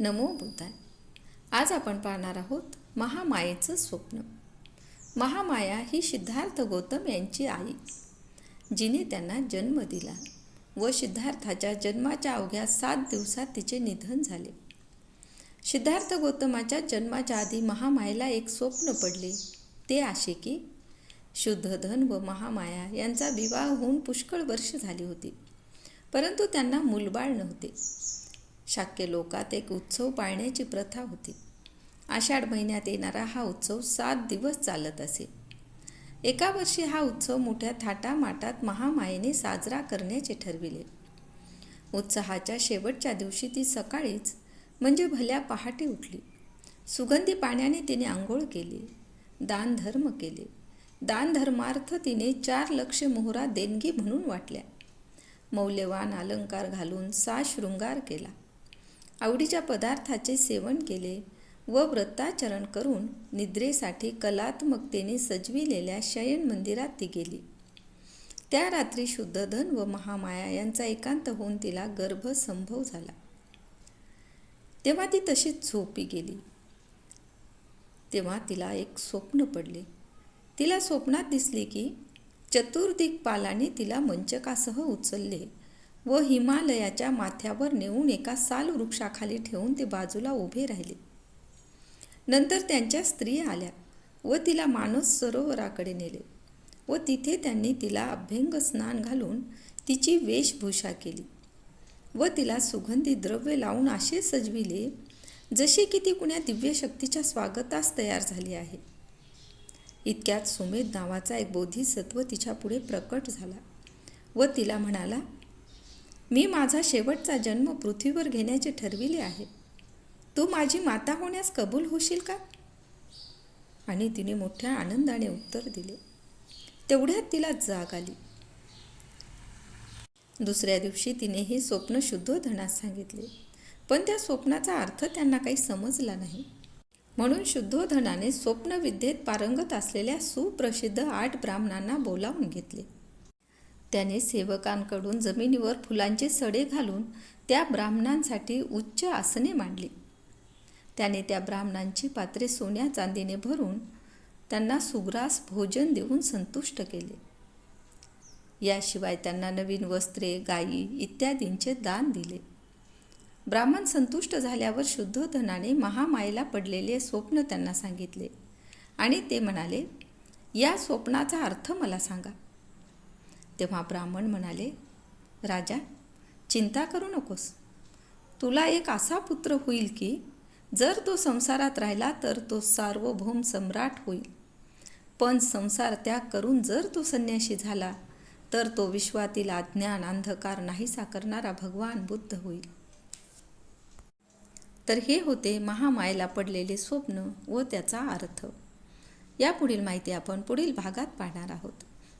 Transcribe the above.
नमो बुद्धाय. आज आपण पाहणार आहोत महामायेचं स्वप्न. महामाया ही सिद्धार्थ गौतम यांची आई. जिने त्यांना जन्म दिला व सिद्धार्थाच्या जन्माच्या अवघ्या सात दिवसात तिचे निधन झाले. सिद्धार्थ गौतमाच्या जन्माच्या आधी महामायेला एक स्वप्न पडले. ते असे की शुद्धधन व महामाया यांचा विवाह होऊन पुष्कळ वर्ष झाली होती. परंतु त्यांना मूलबाळ नव्हते. शाक्य लोकात एक उत्सव पाळण्याची प्रथा होती. आषाढ महिन्यात येणारा हा उत्सव सात दिवस चालत असे. एका वर्षी हा उत्सव मोठ्या थाटामाटात महामायेने साजरा करण्याचे ठरविले. उत्साहाच्या शेवटच्या दिवशी ती सकाळीच म्हणजे भल्या पहाटे उठली. सुगंधी पाण्याने तिने आंघोळ केली दानधर्म केले. दानधर्मार्थ तिने चार लक्ष मोहरा देणगी म्हणून वाटल्या. मौल्यवान अलंकार घालून सा शृंगार केला. आवडीच्या पदार्थाचे सेवन केले व व्रताचरण करून निद्रेसाठी कलात्मकतेने सजविलेल्या शयन मंदिरात ती गेली. त्या रात्री शुद्धधन व महामाया यांचा एकांत होऊन तिला गर्भसंभव झाला. तेव्हा ती तशीच झोपी गेली. तेव्हा तिला एक स्वप्न पडले. तिला स्वप्नात दिसले की चतुर्दिक्पालाने तिला मंचकासह उचलले. व हिमालयाच्या माथ्यावर नेऊन एका साल वृक्षाखाली ठेवून ते बाजूला उभे राहिले. नंतर त्यांच्या स्त्री आल्या व तिला मानस सरोवराकडे नेले व तिथे त्यांनी तिला अभ्यंग स्नान घालून तिची वेशभूषा केली व तिला सुगंधी द्रव्य लावून असे सजविले जसे की ती कुण्या दिव्य शक्तीच्या स्वागतास तयार झाली आहे. इतक्यात सुमेध नावाचा एक बोधिसत्व तिच्या पुढे प्रकट झाला व तिला म्हणाला मी माझा शेवटचा जन्म पृथ्वीवर घेण्याचे ठरविले आहे. तू माझी माता होण्यास कबूल होशील का? आणि तिने मोठ्या आनंदाने उत्तर दिले. तेवढ्यात तिला जाग आली. दुसऱ्या दिवशी तिने हे स्वप्न शुद्धोधनास सांगितले. पण त्या स्वप्नाचा अर्थ त्यांना काही समजला नाही. म्हणून शुद्धोधनाने स्वप्नविद्येत पारंगत असलेल्या सुप्रसिद्ध आठ ब्राह्मणांना बोलावून घेतले. त्याने सेवकांकडून जमिनीवर फुलांचे सडे घालून त्या ब्राह्मणांसाठी उच्च आसने मांडली. त्याने त्या ब्राह्मणांची पात्रे सोन्या चांदीने भरून त्यांना सुग्रास भोजन देऊन संतुष्ट केले. याशिवाय त्यांना नवीन वस्त्रे गायी इत्यादींचे दान दिले. ब्राह्मण संतुष्ट झाल्यावर शुद्धोधनाने महामायेला पडलेले स्वप्न त्यांना सांगितले आणि ते म्हणाले या स्वप्नाचा अर्थ मला सांगा. तेव्हा ब्राह्मण म्हणाले राजा चिंता करू नकोस. तुला एक असा पुत्र होईल की जर तो संसारात राहिला तर तो सार्वभौम सम्राट होईल. पण संसार त्याग करून जर तो संन्याशी झाला तर तो विश्वातील अज्ञान अंधकार नाहीसा करणारा भगवान बुद्ध होईल. तर हे होते महामायेला पडलेले स्वप्न व त्याचा अर्थ. या पुढील माहिती आपण पुढील भागात पाहणार आहोत.